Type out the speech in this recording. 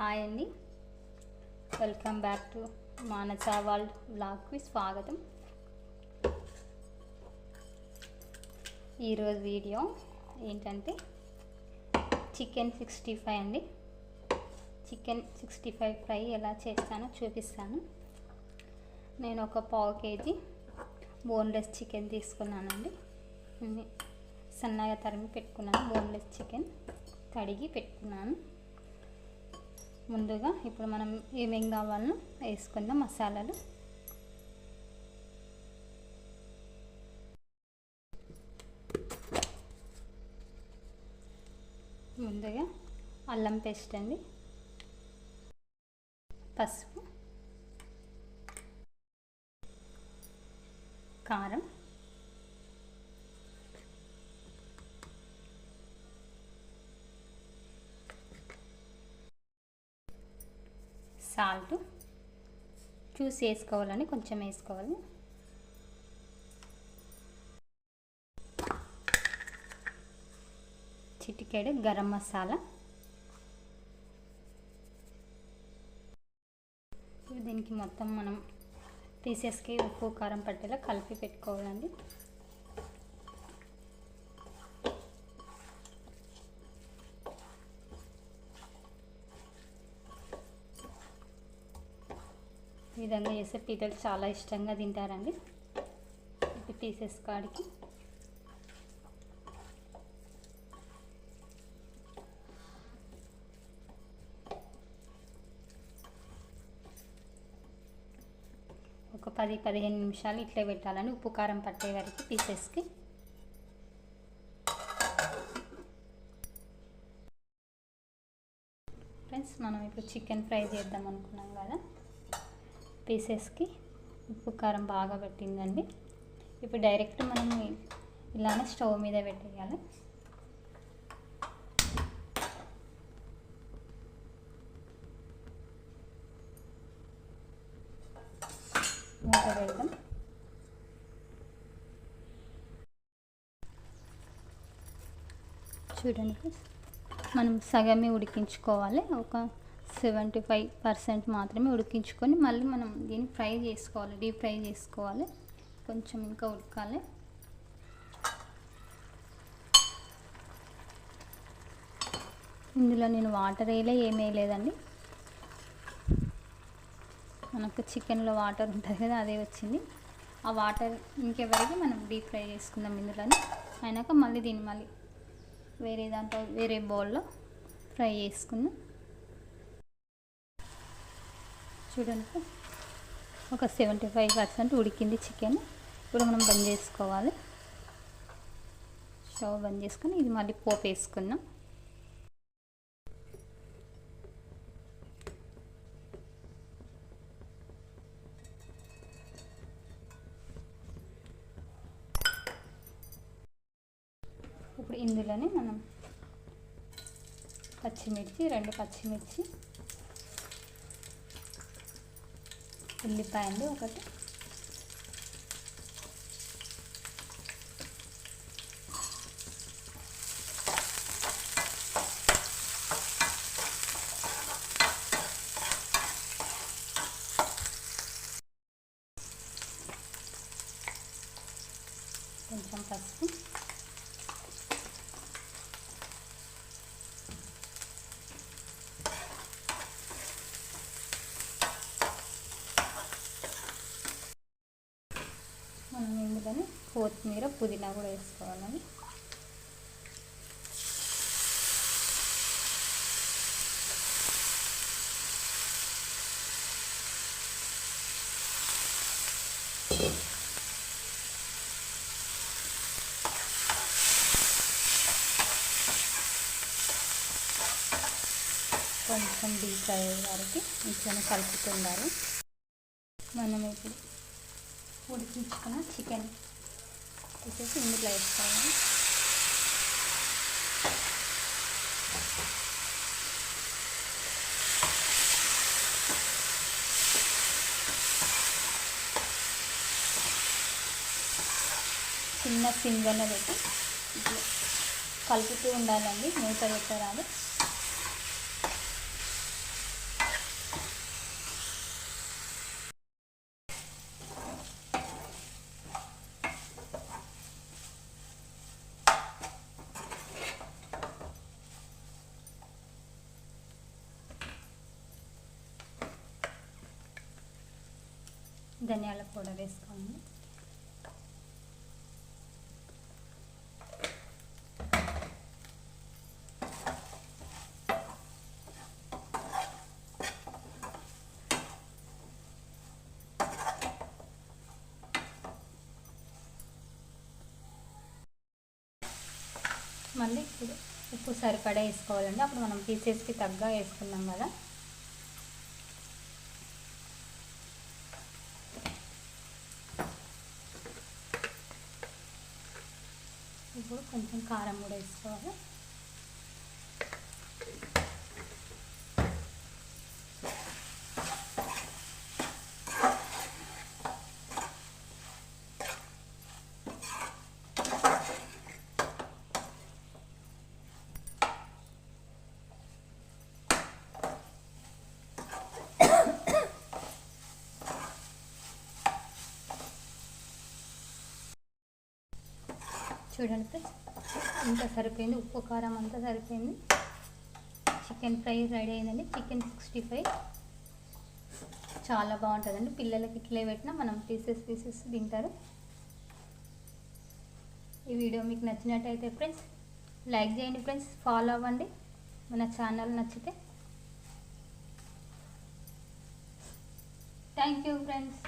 Hi అండి. Welcome back to Manasa world బ్లాగ్కి స్వాగతం. ఈరోజు వీడియో ఏంటంటే చికెన్ సిక్స్టీ ఫైవ్ అండి. చికెన్ సిక్స్టీ ఫైవ్ ఫ్రై ఎలా చేస్తానో చూపిస్తాను. నేను ఒక పావు కేజీ బోన్లెస్ చికెన్ తీసుకున్నానండి. సన్నగా తరిమి పెట్టుకున్నాను. బోన్లెస్ చికెన్ కడిగి పెట్టుకున్నాను. ముందుగా ఇప్పుడు మనం ఏమేం కావాలో వేసుకుందాం మసాలాలు. ముందుగా అల్లం పేస్ట్ అండి. పసుపు. కారం. సాల్ట్ చూసి వేసుకోవాలని కొంచెం వేసుకోవాలి. చిటికెడు గరం మసాలా. దీనికి మొత్తం మనం పీసెస్కి ఉప్పు కారం పట్టేలా కలిపి పెట్టుకోవాలండి. విధంగా చేస్తే పిల్లలు చాలా ఇష్టంగా తింటారండి. ఇప్పుడు పీసెస్ కాడికి. ఒక పది పదిహేను నిమిషాలు ఇట్లే పెట్టాలని ఉప్పు కారం పట్టే వరకు పీసెస్కి ఫ్రెండ్స్ మనం ఇప్పుడు చికెన్ ఫ్రై చేద్దాం అనుకున్నాం కదా. పీసెస్కి ఉప్పు కారం బాగా పెట్టిందండి. ఇప్పుడు డైరెక్ట్ మనం ఇలానే స్టవ్ మీద పెట్టేయాలి. మూత పెడదాం. చూడండి మనం సగమే ఉడికించుకోవాలి. ఒక సెవెంటీ ఫైవ్ పర్సెంట్ మాత్రమే ఉడికించుకొని మళ్ళీ మనం దీన్ని ఫ్రై చేసుకోవాలి డీప్ ఫ్రై చేసుకోవాలి. కొంచెం ఇంకా ఉడకాలి. ఇందులో నేను వాటర్ వేయలే ఏమీ వేయలేదండి. మనకు చికెన్లో వాటర్ ఉంటుంది కదా అదే వచ్చింది. ఆ వాటర్ ఇంకెవరికి మనం డీప్ ఫ్రై చేసుకుందాం ఇందులోని. అయినాక మళ్ళీ దీన్ని మళ్ళీ వేరే దాంట్లో వేరే బౌల్లో ఫ్రై చేసుకుందాం. చూడండి ఒక సెవెంటీ ఫైవ్ పర్సెంట్ ఉడికింది చికెన్. ఇప్పుడు మనం బంద్ చేసుకోవాలి. స్టవ్ బంద్ చేసుకొని ఇది మళ్ళీ పోపు వేసుకుందాం. ఇప్పుడు ఇందులోనే మనం పచ్చిమిర్చి రెండు పచ్చిమిర్చి ఉల్లిపాయలు ఒకటి. కొంచెం పసుపు మనం ఇందులోనే కొత్తిమీర పుదీనా కూడా వేసుకోవాలని కొంచెం డీప్ అయ్యే వరకు ఇంట్లోనే కలుపుతున్నారు మనం ఇప్పుడు ఉడికించుకున్న చికెన్ తీసేసి ఇందులో వేసుకోవాలి. చిన్న సింగన పెట్టి కలుపుతూ ఉండాలండి మూత పెట్టరాదు. ధనియాల పౌడర్ వేసుకోండి. మళ్ళీ ఇప్పుడు ఉప్పు సరిపడా వేసుకోవాలండి. అప్పుడు మనం పీసెస్కి తగ్గ వేసుకున్నాం కదా. ఇప్పుడు కొంచెం కారం కూడా వేసుకోవాలి. చూడండి. ఫ్రెండ్స్ ఇంత సరిపోయింది. ఉప్పు కారం అంతా సరిపోయింది. చికెన్ ఫ్రై రెడీ అయిందండి. Chicken sixty five. చాలా బాగుంటుందండి. పిల్లలకి ఇట్లే పెట్టినా మనం పీసెస్ పీసెస్ తింటారు. ఈ వీడియో మీకు నచ్చినట్టయితే ఫ్రెండ్స్ లైక్ చేయండి ఫ్రెండ్స్ ఫాలో అవ్వండి. మన ఛానల్ నచ్చితే. Thank you friends.